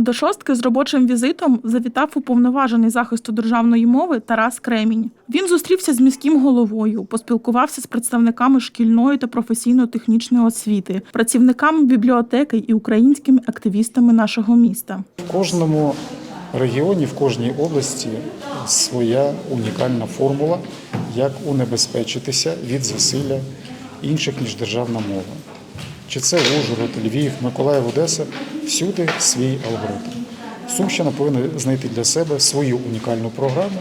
До шостки з робочим візитом завітав уповноважений захисту державної мови Тарас Кремінь. Він зустрівся з міським головою, поспілкувався з представниками шкільної та професійно-технічної освіти, працівниками бібліотеки і українськими активістами нашого міста. В кожному регіоні, в кожній області своя унікальна формула, як унебезпечитися від засилля інших ніж державна мова. Чи це Ужгород, Львів, Миколаїв, Одеса всюди свій алгоритм. Сумщина повинна знайти для себе свою унікальну програму.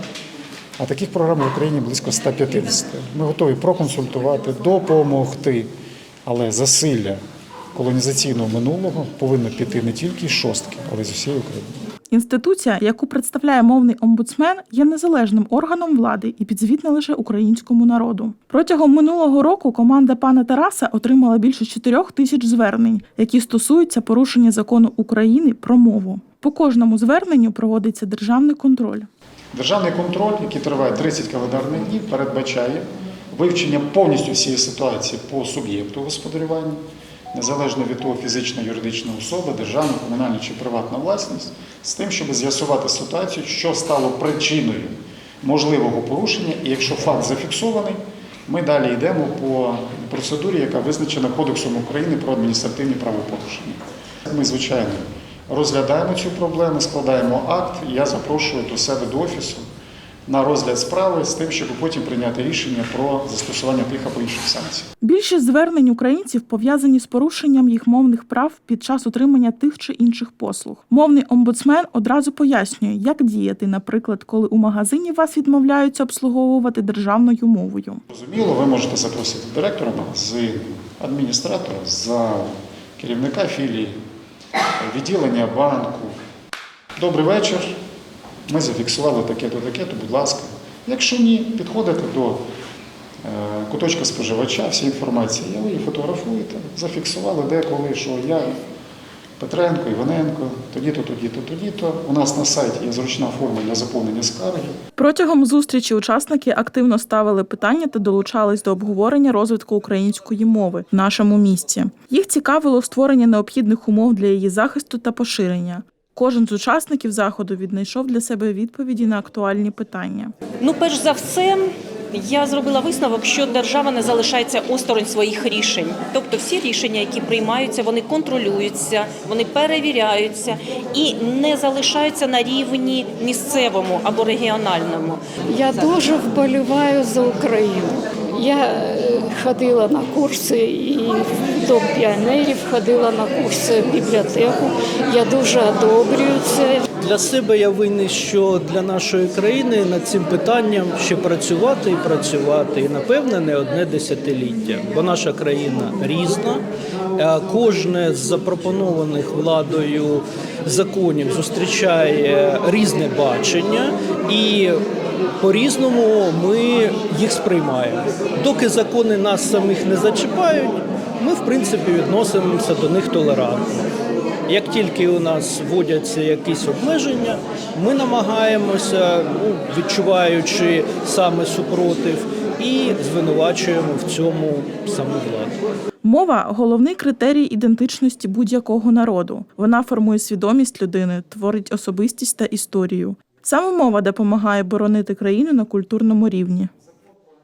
А таких програм в Україні близько 150. Ми готові проконсультувати, допомогти. Але засилля колонізаційного минулого повинно піти не тільки з шостки, але й з усієї України. Інституція, яку представляє мовний омбудсмен, є незалежним органом влади і підзвітна лише українському народу. Протягом минулого року команда пана Тараса отримала більше 4 тисяч звернень, які стосуються порушення закону України про мову. По кожному зверненню проводиться державний контроль. Державний контроль, який триває 30 календарних днів, передбачає вивчення повністю всієї ситуації по суб'єкту господарювання, незалежно від того, фізична, юридична особа, державна, комунальна чи приватна власність, з тим, щоб з'ясувати ситуацію, що стало причиною можливого порушення, і якщо факт зафіксований, ми далі йдемо по процедурі, яка визначена Кодексом України про адміністративні правопорушення. Ми, звичайно, розглядаємо цю проблему, складаємо акт. і Я запрошую до себе до офісу на розгляд справи з тим, щоб потім прийняти рішення про застосування тих або інших санкцій. Більшість звернень українців пов'язані з порушенням їх мовних прав під час отримання тих чи інших послуг. Мовний омбудсмен одразу пояснює, як діяти, наприклад, коли у магазині вас відмовляються обслуговувати державною мовою. Зрозуміло, ви можете запросити директора магазину, адміністратора залу, керівника філії, відділення банку. Добрий вечір. Ми зафіксували таке-то, таке-то, будь ласка. Якщо ні, підходите до е, куточка споживача, вся інформація є, ви її фотографуєте, зафіксували де, коли, що, я, Петренко, Іваненко, тоді-то, тоді-то, тоді-то. У нас на сайті є зручна форма для заповнення скарги. Протягом зустрічі учасники активно ставили питання та долучались до обговорення розвитку української мови в нашому місті. Їх цікавило створення необхідних умов для її захисту та поширення. Кожен з учасників заходу віднайшов для себе відповіді на актуальні питання. Ну, перш за все, я зробила висновок, що держава не залишається осторонь своїх рішень. Тобто всі рішення, які приймаються, вони контролюються, вони перевіряються і не залишаються на рівні місцевому або регіональному. Я дуже вболіваю за Україну. Я е, ходила на курси і в Дом піонерів, ходила на курси в бібліотеку. Я дуже одобрюю це. Для себе я винний, що для нашої країни над цим питанням ще працювати і працювати, і напевне не одне десятиліття, бо наша країна різна. Е, Кожне з запропонованих владою законів зустрічає різне бачення і. По-різному ми їх сприймаємо. Доки закони нас самих не зачіпають, ми в принципі відносимося до них толерантно. Як тільки у нас вводяться якісь обмеження, ми намагаємося, ну, відчуваючи саме супротив, і звинувачуємо в цьому саму владу. Мова головний критерій ідентичності будь-якого народу. Вона формує свідомість людини, творить особистість та історію. Саме мова допомагає боронити країну на культурному рівні.